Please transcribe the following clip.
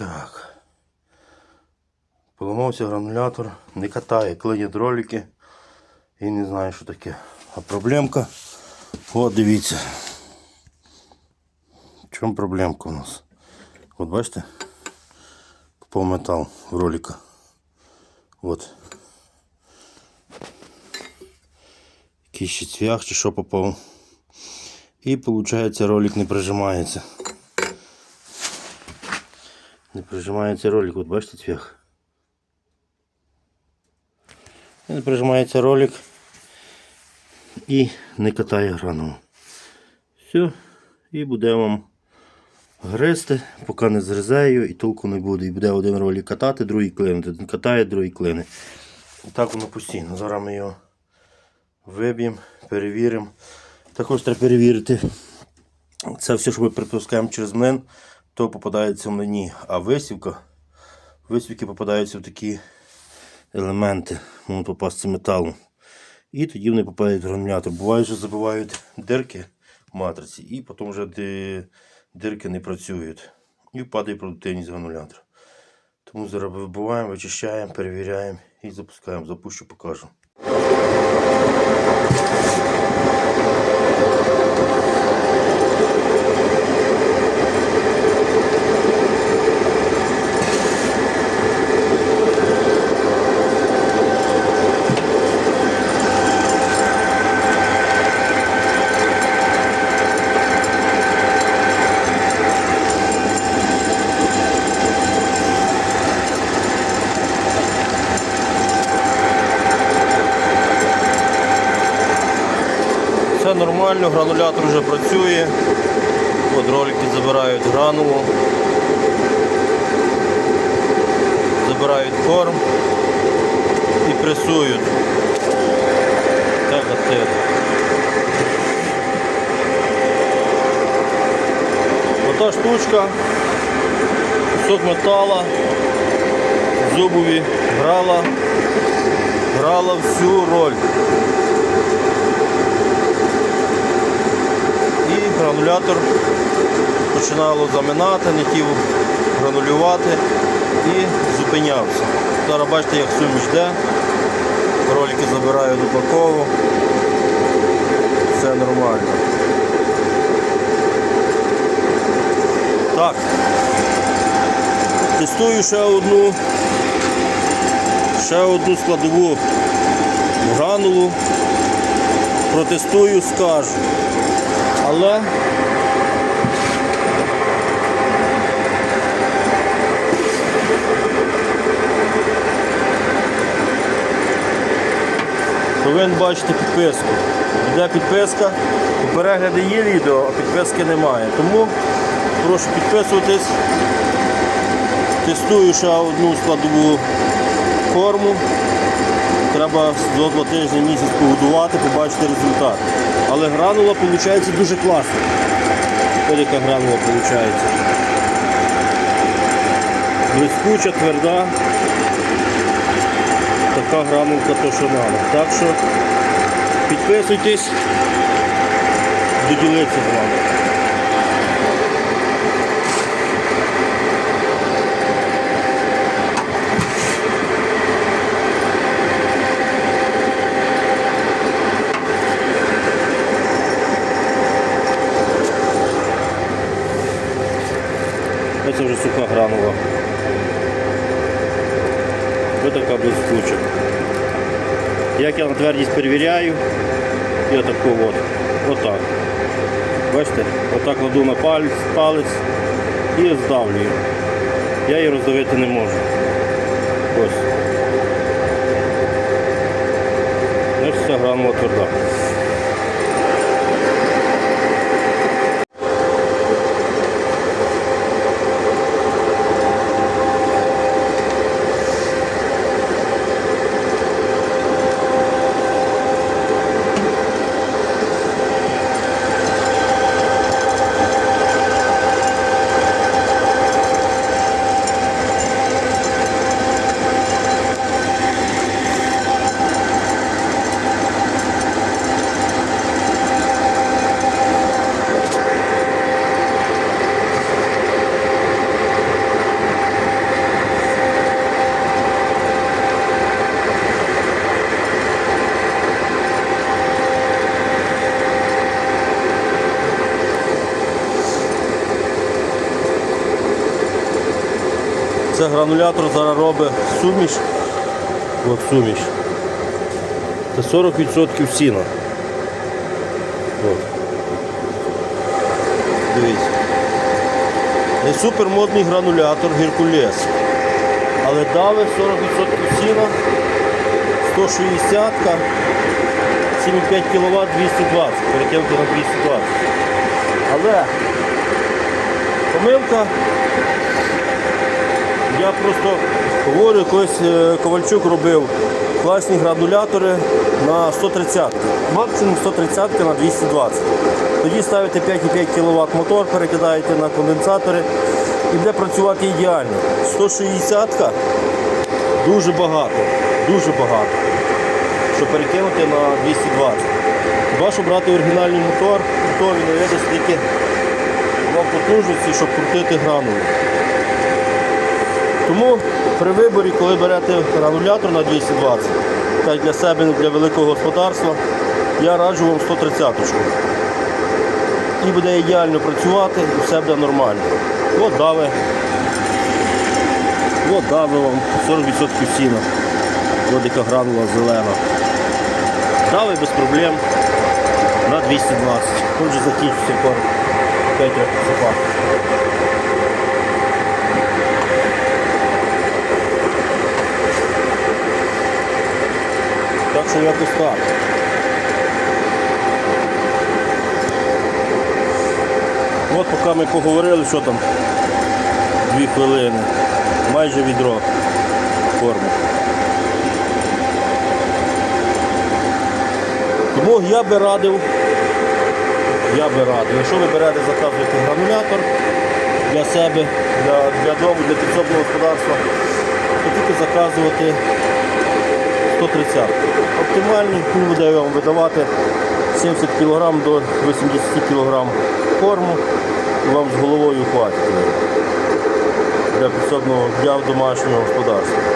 Так. Поламався гранулятор, не катає, клинять ролики. І не знаю, що таке. А проблемка. От дивіться. В чому проблемка у нас? От бачите? Попав метал в ролика. От. Якийсь цвях чи що попав. І виходить ролик не прижимається. Не прижимається ролик, от бачите цвях. Не прижимається ролик і не катає гранулу. Все, і буде вам гризти, поки не зрізаю і толку не буде. І буде один ролик катати, другий клинити. Один катає, другий клине. І так воно постійно. Зараз ми його виб'ємо, перевіримо. Також треба перевірити. Це все, що ми припускаємо через млин, то попадається в млині. А висівка, висівки попадаються в такі елементи, можуть попасти металу. І тоді вони попадають в гранулятор. Буває, що забивають дирки в матриці, і потім вже дирки не працюють. І падає продуктивність гранулятора. Тому зараз вибиваємо, вичищаємо, перевіряємо і запускаємо. Запущу, покажу. Все нормально, гранулятор вже працює. От ролики забирають гранулу. Забирають корм і пресують. Так от. Ота штучка, кусок метала, зубові грала, грала всю роль. І гранулятор починало заминати, не хотів гранулювати і зупинявся. Зараз бачите, як суміш йде. Ролики забираю до упакову. Все нормально. Так. Тестую ще одну. Ще одну складову гранулу. Протестую, скажу. Але повинен бачити підписку. Йде підписка, у перегляди є відео, а підписки немає. Тому прошу підписуватись. Тестую ще одну складову форму. Треба за два тижні місяць погодувати, побачити результат. Але гранула виходить дуже класно. Ось яка гранула виходить. Блискуча, тверда. Така гранулка то, що треба. Так що підписуйтесь, доділитися з вами. Це вже суха гранула. Ось така блискуча. Як я на твердість перевіряю, я таку от, отак. Бачите, отак кладу на палець, палець і здавлюю. Я її роздавити не можу. Ось. Ось ця гранула тверда. Це гранулятор зараз робить суміш. От суміш. Це 40% сіна. От. Дивіться. Не супермодний гранулятор Геркулес. Але дали 40% сіна, 160 7,5 кВт 220, перетягнути на 220. Але помилка. Я просто говорю, колись е, Ковальчук робив класні гранулятори на 130. Максимум 130 на 220. Тоді ставите 5,5 кВт мотор, перекидаєте на конденсатори і буде працювати ідеально. 160 дуже багато, дуже багато. Щоб перекинути на 220. Хіба що брати оригінальний мотор, то він не видасть вам потужності, щоб крутити гранули. Тому при виборі, коли берете гранулятор на 220, так для себе, для великого господарства, я раджу вам 130-ку. І буде ідеально працювати, і все буде нормально. От дави. От дави вам 40% сіна. От яка гранула зелена. Дави без проблем на 220. Отже закінчиться корм. 5 років запах. Що якось так. От поки ми поговорили, що там дві хвилини. Майже відро корму. Тому я би радив, я би радив, якщо ви берете, заказуєте гранулятор для себе, для, для дому, для підсобного господарства, то заказувати 130. Оптимальний він буде вам видавати 70 кг до 80 кг корму і вам з головою хватить для підсобного для домашнього господарства.